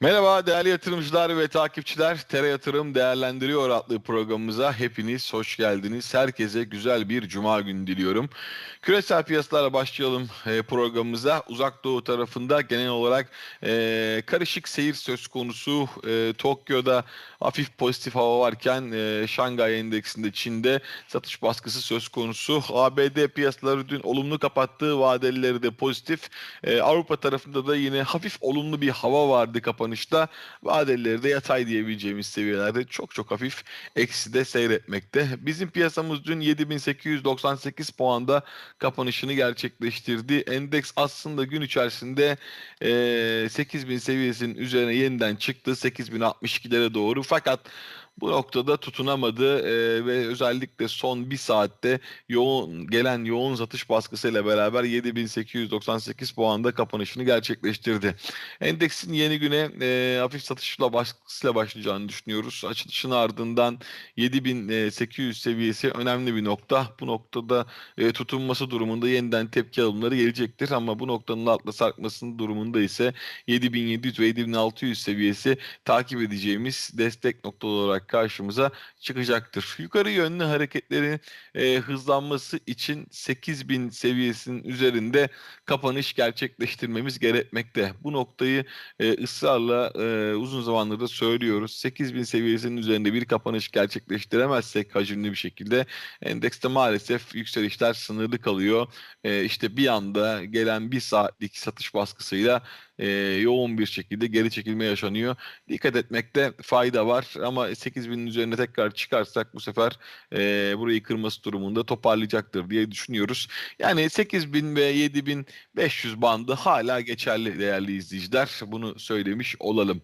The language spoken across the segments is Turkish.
Merhaba değerli yatırımcılar ve takipçiler. Tere Yatırım Değerlendiriyor adlı programımıza hepiniz hoş geldiniz. Herkese güzel bir cuma günü diliyorum. Küresel piyasalara başlayalım e, programımıza. Uzak Doğu tarafında genel olarak e, karışık seyir söz konusu. E, Tokyo'da hafif pozitif hava varken Şangay Endeksinde Çin'de satış baskısı söz konusu. ABD piyasaları dün olumlu kapattığı vadelileri de pozitif. Avrupa tarafında da yine hafif olumlu bir hava vardı kapanışta. Vadelileri de yatay diyebileceğimiz seviyelerde çok çok hafif ekside seyretmekte. Bizim piyasamız dün 7898 puanda kapanışını gerçekleştirdi. Endeks aslında gün içerisinde e, 8000 seviyesinin üzerine yeniden çıktı 8062'lere doğru fakat bu noktada tutunamadı e, ve özellikle son bir saatte yoğun gelen yoğun satış baskısıyla beraber 7898 puanda kapanışını gerçekleştirdi. Endeksin yeni güne e, hafif satışla baskısıyla başlayacağını düşünüyoruz. Açılışın ardından 7800 seviyesi önemli bir nokta. Bu noktada e, tutunması durumunda yeniden tepki alımları gelecektir ama bu noktanın altına sarkmasının durumunda ise 7700 ve 7600 seviyesi takip edeceğimiz destek noktaları olarak karşımıza çıkacaktır. Yukarı yönlü hareketlerin e, hızlanması için 8000 seviyesinin üzerinde kapanış gerçekleştirmemiz gerekmekte. Bu noktayı e, ısrarla e, uzun zamandır da söylüyoruz. 8000 seviyesinin üzerinde bir kapanış gerçekleştiremezsek hacimli bir şekilde endekste maalesef yükselişler sınırlı kalıyor. E, işte bir anda gelen bir saatlik satış baskısıyla e, yoğun bir şekilde geri çekilme yaşanıyor. Dikkat etmekte fayda var ama 8000'in üzerine tekrar çıkarsak bu sefer e, burayı kırması durumunda toparlayacaktır diye düşünüyoruz. Yani 8000 ve 7500 bandı hala geçerli değerli izleyiciler. Bunu söylemiş olalım.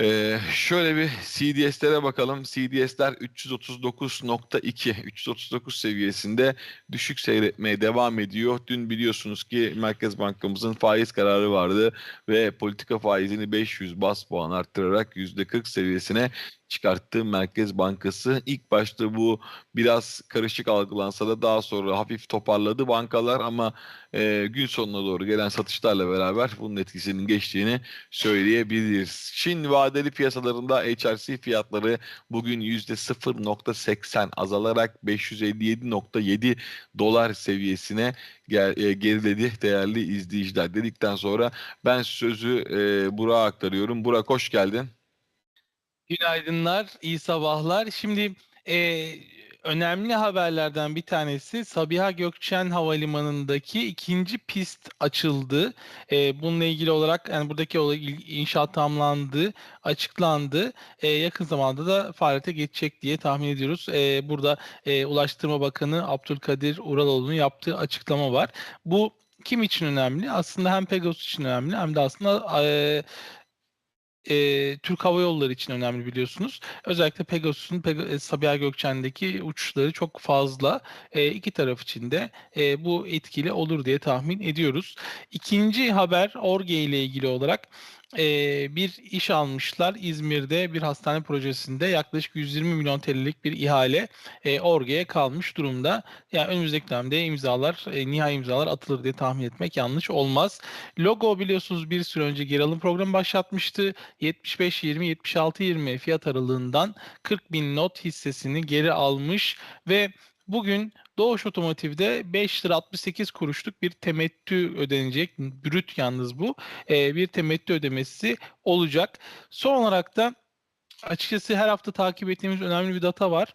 Ee, şöyle bir CDS'lere bakalım. CDS'ler 339.2, 339 seviyesinde düşük seyretmeye devam ediyor. Dün biliyorsunuz ki Merkez Bankamızın faiz kararı vardı ve politika faizini 500 bas puan arttırarak %40 seviyesine çıkarttı Merkez Bankası. İlk başta bu biraz karışık algılansa da daha sonra hafif toparladı bankalar ama e, gün sonuna doğru gelen satışlarla beraber bunun etkisinin geçtiğini söyleyebiliriz. Çin vadeli piyasalarında HRC fiyatları bugün %0.80 azalarak 557.7 dolar seviyesine e, geriledi değerli izleyiciler dedikten sonra ben sözü e, Burak'a aktarıyorum. Burak hoş geldin. Günaydınlar, iyi sabahlar. Şimdi e, önemli haberlerden bir tanesi Sabiha Gökçen Havalimanı'ndaki ikinci pist açıldı. E, bununla ilgili olarak yani buradaki inşaat tamamlandı, açıklandı. E, yakın zamanda da faaliyete geçecek diye tahmin ediyoruz. E, burada e, Ulaştırma Bakanı Abdülkadir Uraloğlu'nun yaptığı açıklama var. Bu kim için önemli? Aslında hem Pegasus için önemli hem de aslında e, e, Türk Hava Yolları için önemli biliyorsunuz. Özellikle Pegasus'un Peg- e, Sabiha Gökçen'deki uçuşları çok fazla. E, iki taraf için de e, bu etkili olur diye tahmin ediyoruz. İkinci haber Orge ile ilgili olarak e, bir iş almışlar. İzmir'de bir hastane projesinde yaklaşık 120 milyon TL'lik bir ihale e, Orge'ye kalmış durumda. Yani önümüzdeki dönemde imzalar, e, nihai imzalar atılır diye tahmin etmek yanlış olmaz. Logo biliyorsunuz bir süre önce geri alım programı başlatmıştı. 75-20-76-20 fiyat aralığından 40 bin not hissesini geri almış ve bugün Doğuş Otomotiv'de 5 lira 68 kuruşluk bir temettü ödenecek. Brüt yalnız bu. Ee, bir temettü ödemesi olacak. Son olarak da açıkçası her hafta takip ettiğimiz önemli bir data var.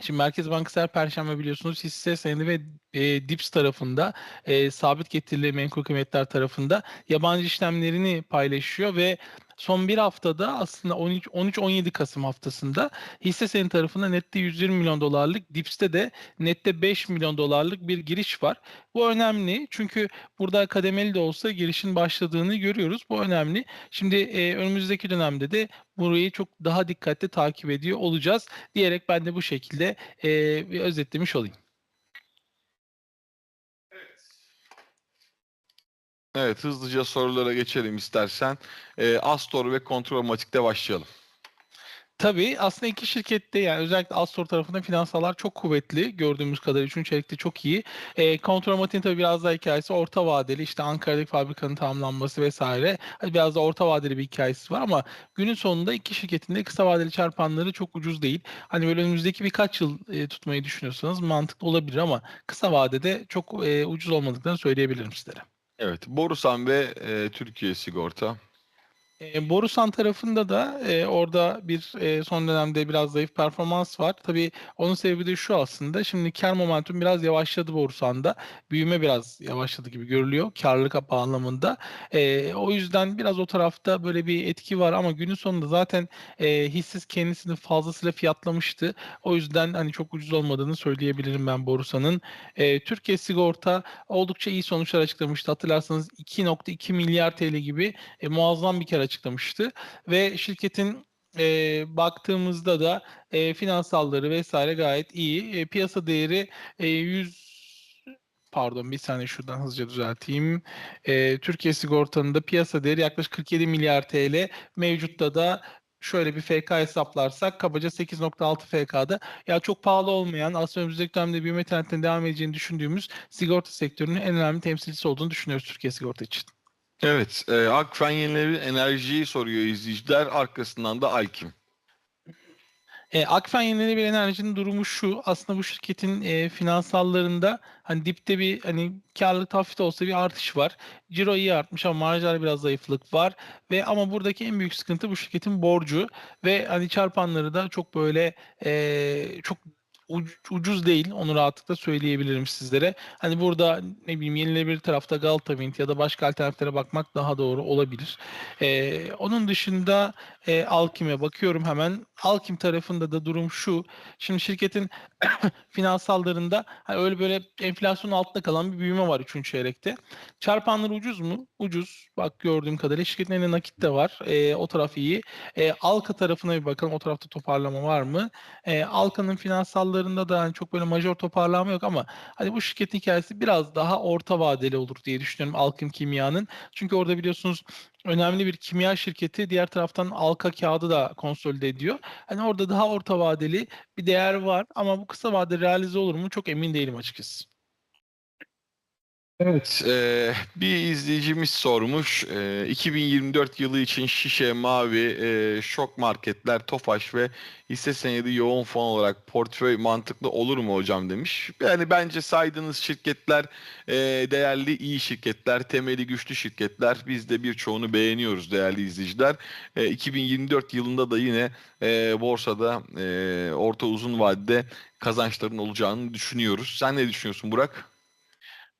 Şimdi Merkez Bankası her perşembe biliyorsunuz hisse senedi ve e, DIPS tarafında e, sabit getirili menkul kıymetler tarafında yabancı işlemlerini paylaşıyor ve son bir haftada aslında 13-17 Kasım haftasında hisse senedi tarafında nette 120 milyon dolarlık DIPS'te de nette 5 milyon dolarlık bir giriş var. Bu önemli çünkü burada kademeli de olsa girişin başladığını görüyoruz. Bu önemli. Şimdi e, önümüzdeki dönemde de burayı çok daha dikkatli takip ediyor olacağız diyerek ben de bu şekilde e, özetlemiş olayım. Evet hızlıca sorulara geçelim istersen. E, Astor ve Kontrolmatik'te başlayalım. Tabii aslında iki şirkette yani özellikle Astor tarafında finansallar çok kuvvetli. Gördüğümüz kadarıyla 3. çeyrekte çok iyi. E, Kontromat'in tabii biraz daha hikayesi orta vadeli. İşte Ankara'daki fabrikanın tamamlanması vesaire. Hani biraz da orta vadeli bir hikayesi var ama günün sonunda iki şirketin de kısa vadeli çarpanları çok ucuz değil. Hani böyle önümüzdeki birkaç yıl e, tutmayı düşünüyorsanız mantıklı olabilir ama kısa vadede çok e, ucuz olmadıklarını söyleyebilirim sizlere. Evet. Borusan ve e, Türkiye Sigorta. E, Borusan tarafında da e, orada bir e, son dönemde biraz zayıf performans var. Tabii onun sebebi de şu aslında. Şimdi kar momentum biraz yavaşladı Borusan'da. Büyüme biraz yavaşladı gibi görülüyor. Karlılık anlamında. E, o yüzden biraz o tarafta böyle bir etki var ama günün sonunda zaten e, hissiz kendisini fazlasıyla fiyatlamıştı. O yüzden hani çok ucuz olmadığını söyleyebilirim ben Borusan'ın. E, Türkiye Sigorta oldukça iyi sonuçlar açıklamıştı. Hatırlarsanız 2.2 milyar TL gibi e, muazzam bir kar açıklamıştı ve şirketin e, baktığımızda da e, finansalları vesaire gayet iyi. E, piyasa değeri e, 100 pardon bir saniye şuradan hızlıca düzelteyim. E, Türkiye Sigorta'nın da piyasa değeri yaklaşık 47 milyar TL. Mevcutta da şöyle bir FK hesaplarsak kabaca 8.6 FK'da ya çok pahalı olmayan aslında önümüzdeki dönemde büyüme trendinin devam edeceğini düşündüğümüz sigorta sektörünün en önemli temsilcisi olduğunu düşünüyoruz Türkiye Sigorta için. Evet. E, Akfen Yenilenebilir Enerji'yi soruyor izleyiciler. Arkasından da Alkim. E, Akfen Yenilenebilir Enerji'nin durumu şu. Aslında bu şirketin e, finansallarında hani dipte bir hani karlılık hafif olsa bir artış var. Ciro iyi artmış ama marjlarda biraz zayıflık var. Ve ama buradaki en büyük sıkıntı bu şirketin borcu ve hani çarpanları da çok böyle e, çok ucuz değil. Onu rahatlıkla söyleyebilirim sizlere. Hani burada ne bileyim yenilenebilir tarafta Galata Wind ya da başka alternatiflere bakmak daha doğru olabilir. E, onun dışında e, Alkim'e bakıyorum hemen. Alkim tarafında da durum şu. Şimdi şirketin finansallarında hani öyle böyle enflasyonun altında kalan bir büyüme var 3. çeyrekte. Çarpanları ucuz mu? Ucuz. Bak gördüğüm kadarıyla şirketin elinde nakit de var. E, o taraf iyi. E, Alka tarafına bir bakalım. O tarafta toparlama var mı? E, Alka'nın finansallarında da hani çok böyle majör toparlama yok ama hani bu şirketin hikayesi biraz daha orta vadeli olur diye düşünüyorum Alkim Kimya'nın. Çünkü orada biliyorsunuz önemli bir kimya şirketi diğer taraftan Alka kağıdı da konsolide ediyor. Hani orada daha orta vadeli bir değer var ama bu kısa vadede realize olur mu çok emin değilim açıkçası. Evet, eee, bir izleyicimiz sormuş. Eee, 2024 yılı için Şişe, Mavi, eee, Şok Marketler, Tofaş ve hisse senedi yoğun fon olarak portföy mantıklı olur mu hocam demiş. Yani bence saydığınız şirketler eee, değerli, iyi şirketler, temeli güçlü şirketler. Biz de birçoğunu beğeniyoruz değerli izleyiciler. Eee, 2024 yılında da yine eee, borsada eee, orta uzun vadede kazançların olacağını düşünüyoruz. Sen ne düşünüyorsun Burak?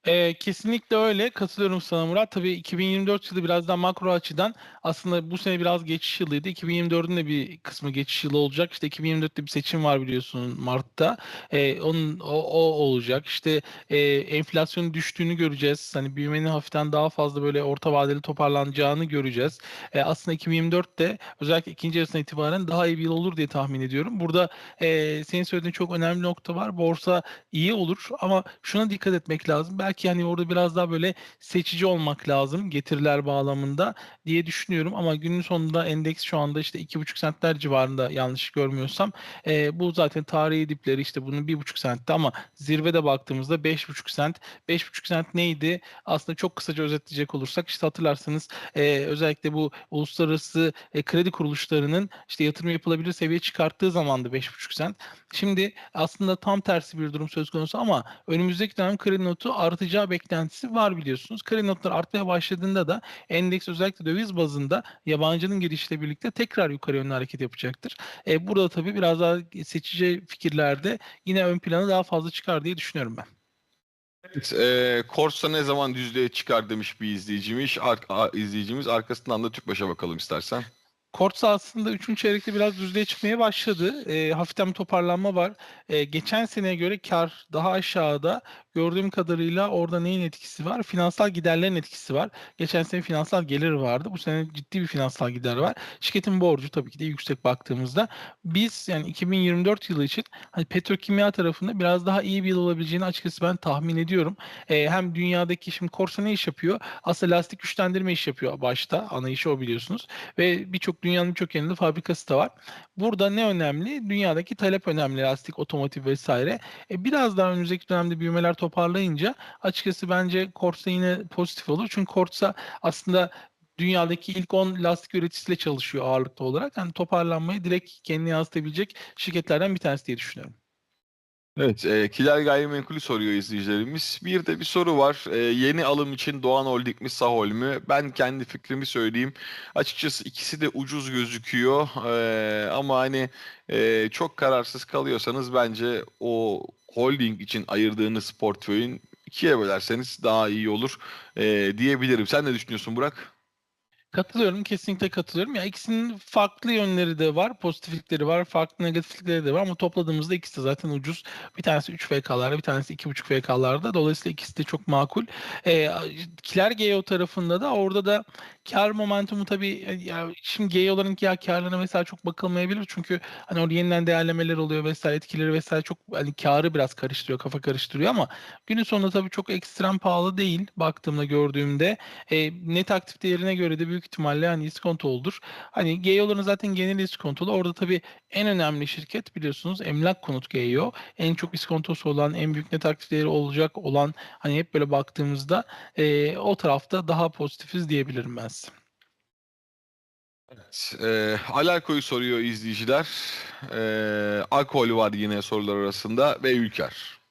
Ee, kesinlikle öyle. Katılıyorum sana Murat. Tabii 2024 yılı biraz daha makro açıdan aslında bu sene biraz geçiş yılıydı. 2024'ün de bir kısmı geçiş yılı olacak. İşte 2024'te bir seçim var biliyorsun Mart'ta. Ee, onun o, o olacak. İşte e, enflasyonun düştüğünü göreceğiz. Hani büyümenin hafiften daha fazla böyle orta vadeli toparlanacağını göreceğiz. E, aslında 2024'te özellikle ikinci yarısına itibaren daha iyi bir yıl olur diye tahmin ediyorum. Burada e, senin söylediğin çok önemli nokta var. Borsa iyi olur ama şuna dikkat etmek lazım. Belki hani orada biraz daha böyle seçici olmak lazım getiriler bağlamında diye düşünüyorum ama günün sonunda endeks şu anda işte 2,5 sentler civarında yanlış görmüyorsam e, bu zaten tarihi dipleri işte bunun 1,5 sentti ama zirvede baktığımızda 5,5 sent 5,5 sent neydi? Aslında çok kısaca özetleyecek olursak işte hatırlarsanız e, özellikle bu uluslararası e, kredi kuruluşlarının işte yatırım yapılabilir seviye çıkarttığı zamandı 5,5 sent. Şimdi aslında tam tersi bir durum söz konusu ama önümüzdeki dönem kredi notu artacağı beklentisi var biliyorsunuz. Kredi notları artmaya başladığında da endeks özellikle döviz bazında yabancının girişiyle birlikte tekrar yukarı yönlü hareket yapacaktır. E, burada tabii biraz daha seçici fikirlerde yine ön plana daha fazla çıkar diye düşünüyorum ben. Evet, e, Korsa ne zaman düzlüğe çıkar demiş bir izleyicimiz. Ar- a- izleyicimiz arkasından da Tüpraş'a bakalım istersen. Korsa aslında 3. çeyrekte biraz düzlüğe çıkmaya başladı. E, hafiften bir toparlanma var. E, geçen seneye göre kar daha aşağıda. Gördüğüm kadarıyla orada neyin etkisi var? Finansal giderlerin etkisi var. Geçen sene finansal gelir vardı. Bu sene ciddi bir finansal gider var. Şirketin borcu tabii ki de yüksek baktığımızda. Biz yani 2024 yılı için hani petrokimya tarafında biraz daha iyi bir yıl olabileceğini açıkçası ben tahmin ediyorum. Ee, hem dünyadaki şimdi Korsa ne iş yapıyor? Aslında lastik güçlendirme iş yapıyor başta. Ana işi o biliyorsunuz. Ve birçok dünyanın birçok yerinde fabrikası da var. Burada ne önemli? Dünyadaki talep önemli. Lastik, otomotiv vesaire. E, biraz daha önümüzdeki dönemde büyümeler toparlayınca açıkçası bence Korsa yine pozitif olur. Çünkü Korsa aslında dünyadaki ilk 10 lastik üreticisiyle çalışıyor ağırlıklı olarak. Yani toparlanmayı direkt kendine yansıtabilecek şirketlerden bir tanesi diye düşünüyorum. Evet, e, Kiler Gayrimenkul'ü soruyor izleyicilerimiz. Bir de bir soru var. E, yeni alım için Doğan Holding mi Sahol mü? Ben kendi fikrimi söyleyeyim. Açıkçası ikisi de ucuz gözüküyor. E, ama hani e, çok kararsız kalıyorsanız bence o holding için ayırdığınız portföyün ikiye bölerseniz daha iyi olur e, diyebilirim. Sen ne düşünüyorsun Burak? Katılıyorum, kesinlikle katılıyorum. Ya ikisinin farklı yönleri de var, pozitiflikleri var, farklı negatiflikleri de var ama topladığımızda ikisi de zaten ucuz. Bir tanesi 3 FK'larda, bir tanesi 2,5 FK'larda. Dolayısıyla ikisi de çok makul. Ee, Kiler Geo tarafında da orada da kar momentumu tabii ya şimdi Geo'ların ya karlarına mesela çok bakılmayabilir çünkü hani orada yeniden değerlemeler oluyor vesaire etkileri vesaire çok hani karı biraz karıştırıyor, kafa karıştırıyor ama günün sonunda tabii çok ekstrem pahalı değil baktığımda gördüğümde. E, net aktif değerine göre de büyük ihtimalle hani iskontoludur. Hani GEO'ların zaten genel iskontolu. Orada tabii en önemli şirket biliyorsunuz Emlak Konut GEO. En çok iskontosu olan, en büyük net aktif değeri olacak olan hani hep böyle baktığımızda e, o tarafta daha pozitifiz diyebilirim ben size. Evet, e, Alarko'yu soruyor izleyiciler. E, alkol var yine sorular arasında ve Ülker.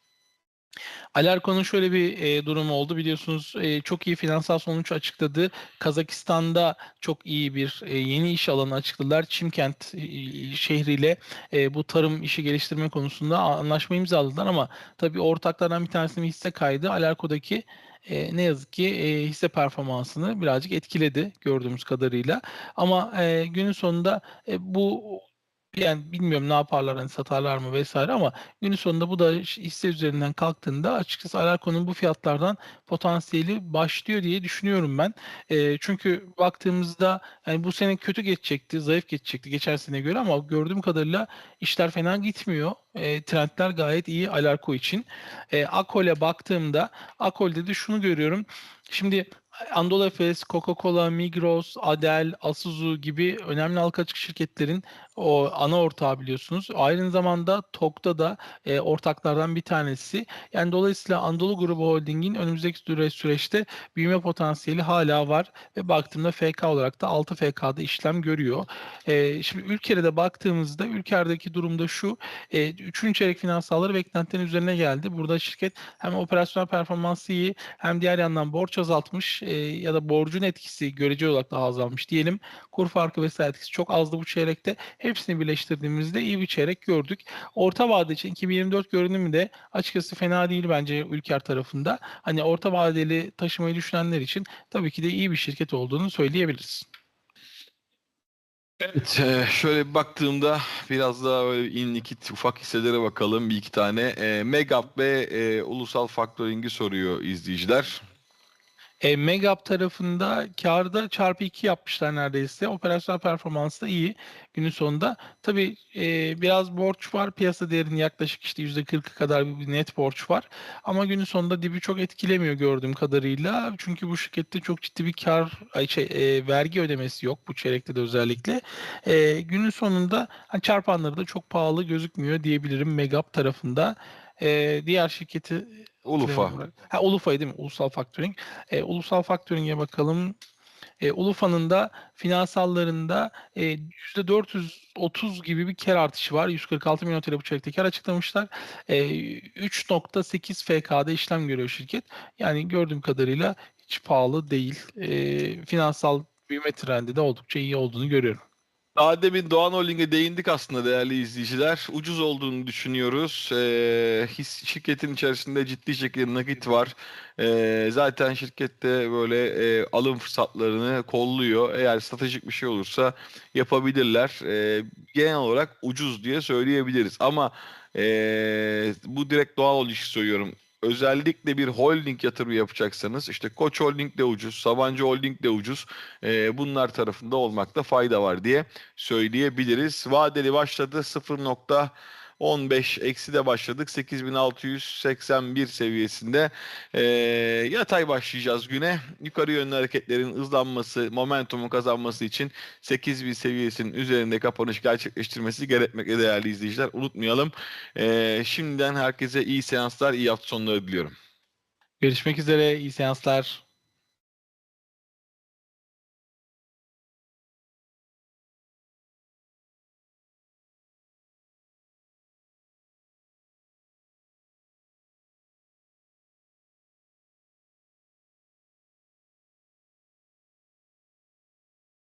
Alarko'nun şöyle bir e, durumu oldu biliyorsunuz e, çok iyi finansal sonuç açıkladı. Kazakistan'da çok iyi bir e, yeni iş alanı açıkladılar. Çimkent e, şehriyle e, bu tarım işi geliştirme konusunda anlaşma imzaladılar ama tabii ortaklardan bir tanesinin hisse kaydı. Alarko'daki e, ne yazık ki e, hisse performansını birazcık etkiledi gördüğümüz kadarıyla. Ama e, günün sonunda e, bu yani bilmiyorum ne yaparlar hani satarlar mı vesaire ama günün sonunda bu da hisse üzerinden kalktığında açıkçası Alarko'nun bu fiyatlardan potansiyeli başlıyor diye düşünüyorum ben. E, çünkü baktığımızda yani bu sene kötü geçecekti, zayıf geçecekti geçen sene göre ama gördüğüm kadarıyla işler fena gitmiyor. E, trendler gayet iyi Alarko için. E, Akol'e baktığımda Akol'de de şunu görüyorum. Şimdi Anadolu Efes, Coca-Cola, Migros, Adel, Asuzu gibi önemli halka açık şirketlerin o ana ortağı biliyorsunuz. Aynı zamanda TOK'ta da e, ortaklardan bir tanesi. Yani dolayısıyla Anadolu Grubu Holding'in önümüzdeki süre, süreçte büyüme potansiyeli hala var ve baktığımda FK olarak da 6 FK'da işlem görüyor. E, şimdi ülkede de baktığımızda ülkedeki durumda şu. E, üçüncü çeyrek finansalları beklentilerin üzerine geldi. Burada şirket hem operasyonel performansı iyi hem diğer yandan borç azaltmış e, ya da borcun etkisi görece olarak daha azalmış diyelim. Kur farkı vesaire etkisi çok azdı bu çeyrekte. Hepsini birleştirdiğimizde iyi bir çeyrek gördük. Orta vade için 2024 görünümü de açıkçası fena değil bence Ülker tarafında. Hani orta vadeli taşımayı düşünenler için tabii ki de iyi bir şirket olduğunu söyleyebiliriz. Evet, e, şöyle bir baktığımda biraz daha böyle inlikit ufak hisselere bakalım bir iki tane. E, Megap ve e, Ulusal Factoring'i soruyor izleyiciler. E, Megap tarafında karda çarpı 2 yapmışlar neredeyse. Operasyonel performansı da iyi günün sonunda. Tabii e, biraz borç var. Piyasa değerinin yaklaşık işte %40'ı kadar bir net borç var. Ama günün sonunda dibi çok etkilemiyor gördüğüm kadarıyla. Çünkü bu şirkette çok ciddi bir kar, şey, e, vergi ödemesi yok bu çeyrekte de özellikle. E, günün sonunda hani çarpanları da çok pahalı gözükmüyor diyebilirim Megap tarafında. E, diğer şirketi Ulufa. Ha Ulufa'yı değil mi? Ulusal Factoring. E, Ulusal Factoring'e bakalım. E, Ulufa'nın da finansallarında e, %430 gibi bir kar artışı var. 146 milyon TL bu çeyrekte kar açıklamışlar. E, 3.8 FK'da işlem görüyor şirket. Yani gördüğüm kadarıyla hiç pahalı değil. E, finansal büyüme trendi de oldukça iyi olduğunu görüyorum. Daha demin Doğan Holding'e değindik aslında değerli izleyiciler. Ucuz olduğunu düşünüyoruz. Ee, his, şirketin içerisinde ciddi şekilde nakit var. Ee, zaten şirkette böyle e, alım fırsatlarını kolluyor. Eğer stratejik bir şey olursa yapabilirler. Ee, genel olarak ucuz diye söyleyebiliriz. Ama e, bu direkt Doğan Holding'i söylüyorum. Özellikle bir holding yatırımı yapacaksanız işte Koç Holding de ucuz, Sabancı Holding de ucuz. Ee, bunlar tarafında olmakta fayda var diye söyleyebiliriz. Vadeli başladı 0.15 eksi de başladık 8681 seviyesinde Ee, yatay başlayacağız güne yukarı yönlü hareketlerin hızlanması momentumun kazanması için 8000 seviyesinin üzerinde kapanış gerçekleştirmesi gerekmekte değerli izleyiciler unutmayalım Ee, şimdiden herkese iyi seanslar iyi hafta sonları diliyorum. Görüşmek üzere. iyi seanslar.